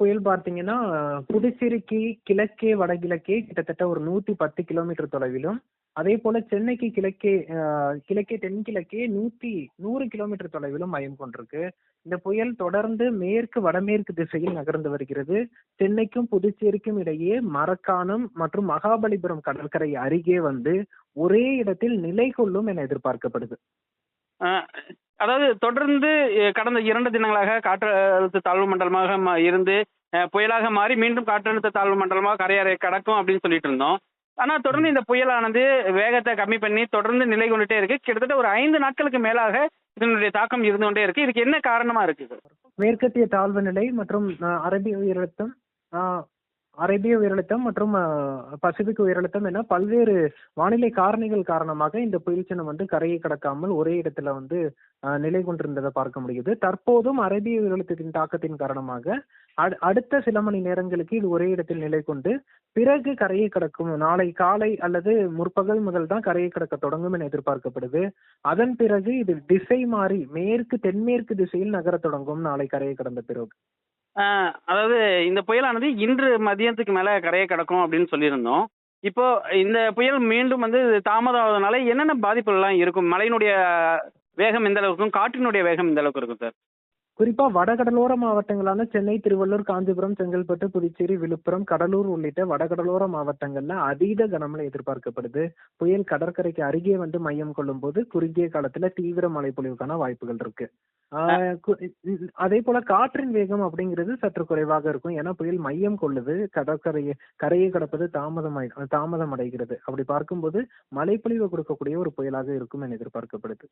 புயல் பார்த்தீங்கன்னா, புதுச்சேரிக்கு கிழக்கே, வடகிழக்கே கிட்டத்தட்ட ஒரு 110 கிலோமீட்டர் தொலைவிலும், அதே போல சென்னைக்கு கிழக்கே கிழக்கே தென்கிழக்கே நூத்தி நூறு கிலோமீட்டர் தொலைவிலும் மையம் கொண்டிருக்கு. இந்த புயல் தொடர்ந்து மேற்கு, வடமேற்கு திசையில் நகர்ந்து வருகிறது. சென்னைக்கும், புதுச்சேரிக்கும் இடையே மரக்காணம் மற்றும் மகாபலிபுரம் கடற்கரை அருகே வந்து ஒரே இடத்தில் நிலை கொள்ளும் என எதிர்பார்க்கப்படுது. அதாவது தொடர்ந்து கடந்த இரண்டு தினங்களாக காற்றழுத்த தாழ்வு மண்டலமாக இருந்து புயலாக மாறி மீண்டும் காற்றழுத்த தாழ்வு மண்டலமாக கரையறை கடக்கும் அப்படின்னு சொல்லிட்டு இருந்தோம். ஆனா தொடர்ந்து இந்த புயலானது வேகத்தை கம்மி பண்ணி தொடர்ந்து நிலை கொண்டுட்டே இருக்கு. கிட்டத்தட்ட ஒரு ஐந்து நாட்களுக்கு மேலாக இதனுடைய தாக்கம் இருந்து கொண்டே இருக்கு. இதுக்கு என்ன காரணமா இருக்கு மேற்கத்திய தாழ்வு நிலை மற்றும் அரபி அரபிய உயரழுத்தம், அரேபிய உயரழுத்தம் மற்றும் பசிபிக் உயரழுத்தம் என பல்வேறு வானிலை காரணிகள் காரணமாக இந்த புயல் சின்னம் வந்து கரையை கடக்காமல் ஒரே இடத்துல வந்து நிலை கொண்டிருந்ததை பார்க்க முடியுது. தற்போதும் அரேபிய உயரழுத்தத்தின் தாக்கத்தின் காரணமாக அடு அடுத்த சில மணி நேரங்களுக்கு இது ஒரே இடத்தில் நிலை கொண்டு பிறகு கரையை கடக்கும். நாளை காலை அல்லது முற்பகல் முதல் தான் கரையை கடக்க தொடங்கும் என எதிர்பார்க்கப்படுது. அதன் பிறகு இது திசை மாறி மேற்கு, தென்மேற்கு திசையில் நகரத் தொடங்கும் நாளை கரையை கடந்த பிறகு. அதாவது இந்த புயலானது இன்று மதியத்துக்கு மேல கரையை கடக்கும் அப்படின்னு சொல்லியிருந்தோம். இப்போ இந்த புயல் மீண்டும் வந்து தாமதம் ஆவதனால என்னென்ன பாதிப்புகள்லாம் இருக்கும்? மழையினுடைய வேகம் எந்த அளவுக்கு இருக்கும்? காற்றினுடைய வேகம் எந்த அளவுக்கு இருக்கும் சார்? குறிப்பா வடகடலோர மாவட்டங்களான சென்னை, திருவள்ளூர், காஞ்சிபுரம், செங்கல்பட்டு, புதுச்சேரி, விழுப்புரம், கடலூர் உள்ளிட்ட வடகடலோர மாவட்டங்கள்ல அதீத கனமழை எதிர்பார்க்கப்படுது. புயல் கடற்கரைக்கு அருகே வந்து மையம் கொள்ளும்போது குறுகிய காலத்துல தீவிர மழை பொழிவுக்கான வாய்ப்புகள் இருக்கு. அதே போல காற்றின் வேகம் அப்படிங்கிறது சற்று குறைவாக இருக்கும். ஏன்னா புயல் மையம் கொள்ளுது. கடற்கரையை கரையை கடப்பது தாமதமாய் தாமதம் அடைகிறது. அப்படி பார்க்கும்போது மழைப்பொழிவு கொடுக்கக்கூடிய ஒரு புயலாக இருக்கும் என எதிர்பார்க்கப்படுது.